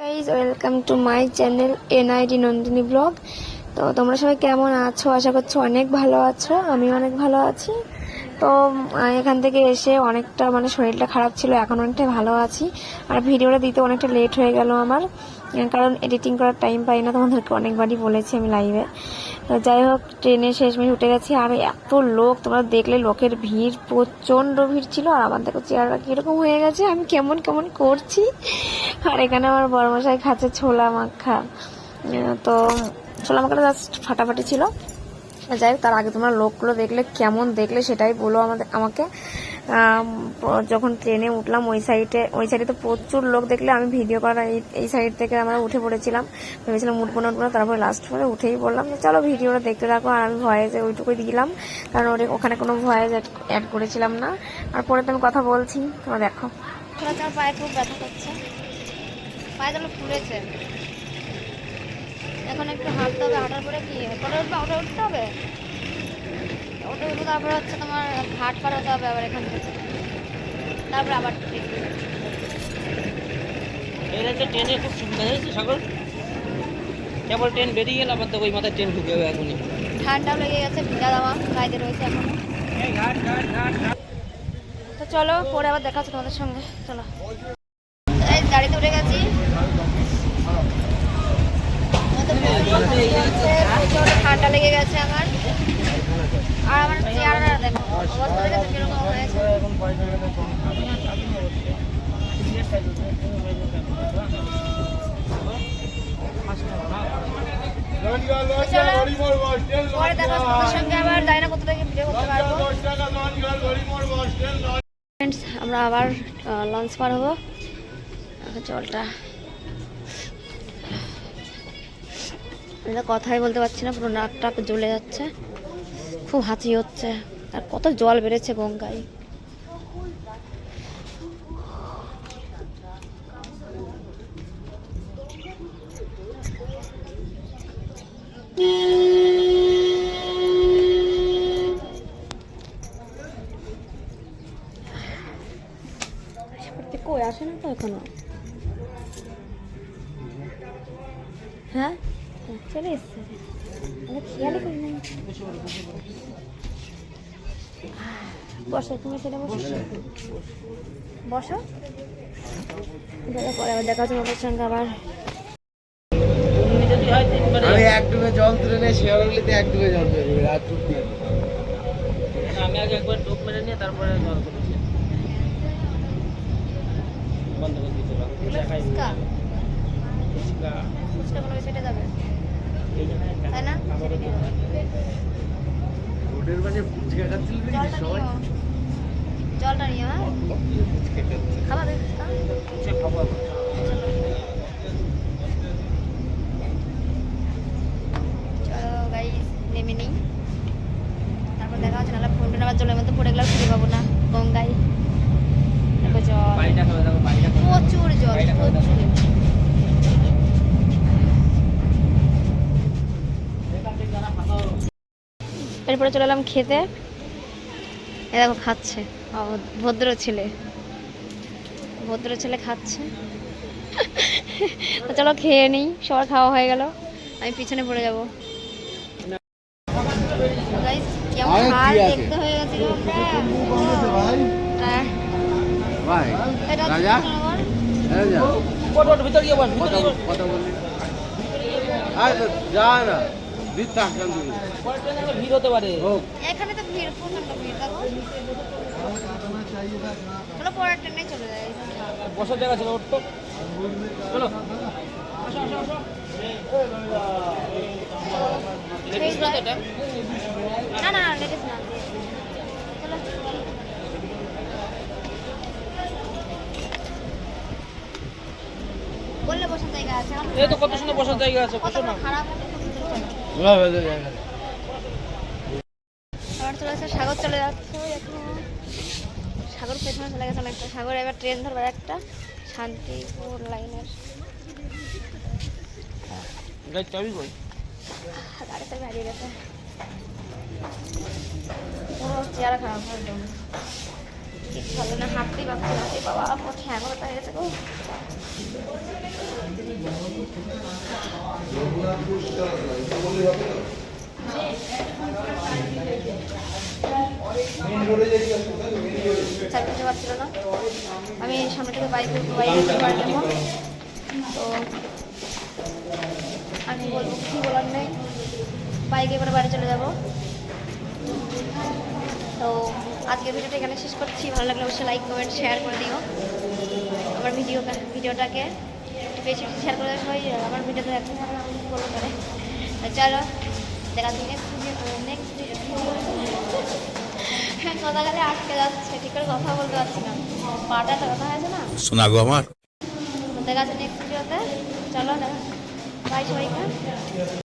Guys welcome to my channel NID Nandini blog তো তোমরা সবাই কেমন আছো? আশা করছ অনেক ভালো আছো। আমি অনেক ভালো আছি। তো এখান থেকে এসে অনেকটা মানে শরীরটা খারাপ ছিল, এখন অনেকটা ভালো আছি। আর ভিডিওটা দিতে অনেকটা লেট হয়ে গেল আমার কারণ এডিটিং করার টাইম পাই না, তোমাদেরকে অনেকবারই বলেছি আমি লাইভে তো যাই হোক ট্রেনে শেষমেশ উঠে গেছি, আর এত লোক, তোমরা দেখলে লোকের ভিড়, প্রচণ্ড ভিড় ছিল, আর আমার দেখো চেয়ারটা কীরকম হয়ে গেছে, আমি কেমন কেমন করছি। আর এখানে আমার বড়মশাই খাচ্ছে ছোলা মাখা। তো ছোলা মাখাটা জাস্ট ফাটাফাটি ছিল। যাই হোক, তার আগে তোমরা লোকগুলো দেখলে, কেমন দেখলে সেটাই বলো আমাদের, আমাকে। যখন ট্রেনে উঠলাম, ওই সাইডে ওই সাইডে তো প্রচুর লোক দেখলে আমি ভিডিও করার এই সাইড থেকে আমরা উঠে পড়েছিলাম। ভেবেছিলাম উঠবো না উঠবো না, তারপরে লাস্ট পরে উঠেই বললাম চলো ভিডিওটা দেখতে থাকো, আর আমি ভয়েসে ওইটুকুই দিলাম, কারণ ওখানে কোনো ভয়েস অ্যাড করেছিলাম না। আর পরে তো আমি কথা বলছি, তোমরা দেখো। পায়ে খুব ব্যথা করছে। পায়ে যেন ফুলেছে এখন একটু হাঁটতে হবে হাঁটার পরে কি? পরে উঠবে ওটা উঠতে হবে? ওটা উঠবে তারপরে হচ্ছে তোমার ঘাট পার হতে হবে আবার এখান থেকে। তারপরে আবার ট্রেন খুব সুবিধা হয়েছে সকল কেবল ট্রেন বেরিয়ে গেল আবার তো ওই মাথায় ট্রেন ঢুকে এখনই। ঠান্ডাও লেগে গেছে ভিজা জামা গাইতে রয়েছে এখনও। তো চলো পরে আবার দেখা হচ্ছে তোমাদের সঙ্গে। চলো। এই গাড়িতে উঠে গেছি প্রচণ্ড ঠান্ডা লেগে গেছে আমার। আর আমার চেয়ারটা দেখো, অবস্থা দেখেছ কীরকম হয়েছে। পরে দেখা সঙ্গে আবার জানি না আমরা আবার লঞ্চ পার হব। জলটা কথাই বলতে পারছি না, পুরো নাক টাক জ্বলে যাচ্ছে। খুব হাঁচি হচ্ছে। আর কত জল বেড়েছে গঙ্গায়। কই? আসে না তো এখনও? হ্যাঁ? চলে এসছে। আমি খেয়ালই করি নাই বসো তুমি সেটা বসো। বসো। দাদা পরে আবার দেখা হচ্ছে তোমাদের সঙ্গে আবার। তুমি যদি হয় তিনবারে আমি এক ডুবে জল তুলে নেই শেয়ারগুলিতে এক ডুবে জল তুলে নেবে দিয়ে আমি আগে একবার ডোপ মেরে নিয়ে তারপরে জল করেছি বন্ধ করে দিতে এগুলো ফুচকা। ফুচকা। ফুচকা গুলো সেটা যাবে তাই না? সেটা নিয়ে রোডের মাঝে ফুচকা খাচ্ছিল সবাই? জলটা খাচ্ছে? খাবার দেবে ফুচকা ফুচকা খাব এখন। চলো গাইস নেমে নিই। তারপর দেখা হচ্ছে নাহলে ফোনটা আবার জলের মধ্যে পড়ে গেলে আর পাবো না গঙ্গায়। দেখো জল। প্রচুর জল প্রচুর। এরপরে চলে এলাম খেতে। এ দেখো খাচ্ছে। ভদ্র ছেলে। ভদ্র ছেলে খাচ্ছে। চলো খেয়ে নিই সবার খাওয়া হয়ে গেল। আমি পিছনে পড়ে যাব? দেখতে হয়ে গেছিল আবার ভিড় হতে পারে এখানে তো ভিড় প্রচণ্ড ভিড় দেখো। চলো পরের ট্রেনে চলে যাই। বসার জায়গা ছিল ওর তো। চলো। আসো আসো আসো না না না না চলো। বললে বসার জায়গা আছে। এই তো কত সুন্দর বসার জায়গা আছে কত বসো না। খারাপ চলে আসছে সাগর চলে যাচ্ছে সাগর পেছনে চলে গেছে অনেকটা। সাগর এবার ট্রেন ধরবে একটা। শান্তিপুর লাইনের চাবি কই? গেছে পুরো চেয়ার খারাপ হয়ে না বাবা ঠ্যাঙ্গটা হয়ে গেছে গো। না। আমি সামনে থেকে বাইক বাইকে যাব। তো আমি বলব, কিছু বলার নেই। বাইকে করে বাড়ি চলে যাব। তো আজকের ভিডিওটা এখানে শেষ করছি। ভালো লাগলে অবশ্যই লাইক কমেন্ট শেয়ার করে দিও। আমার ভিডিও ভিডিওটাকে একটু বেশি বেশি শেয়ার করে সবাই আমার ভিডিওতে এখন ফলো করে। চলো দেখা দিই নেক্সট ভিডিও নেক্সট হ্যাঁ কথা গেলে আটকে যাচ্ছে ঠিক করে কথা বলতে পারছি না। পাটা তো কথা হয়েছে না। শোনা গো আমার। দেখা যাচ্ছে নেক্সট ভিডিওতে চলো দেখা বাই সবাইকে।